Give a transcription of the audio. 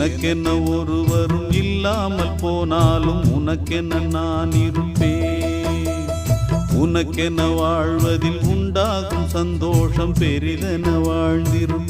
எனக்கென்ன ஒருவரும் இல்லாமல் போனாலும் உனக்கென்ன நான் இருப்பேன். உனக்கென்ன வாழ்வதில் உண்டாகும் சந்தோஷம் பெரிதென வாழ்ந்திருப்பேன்.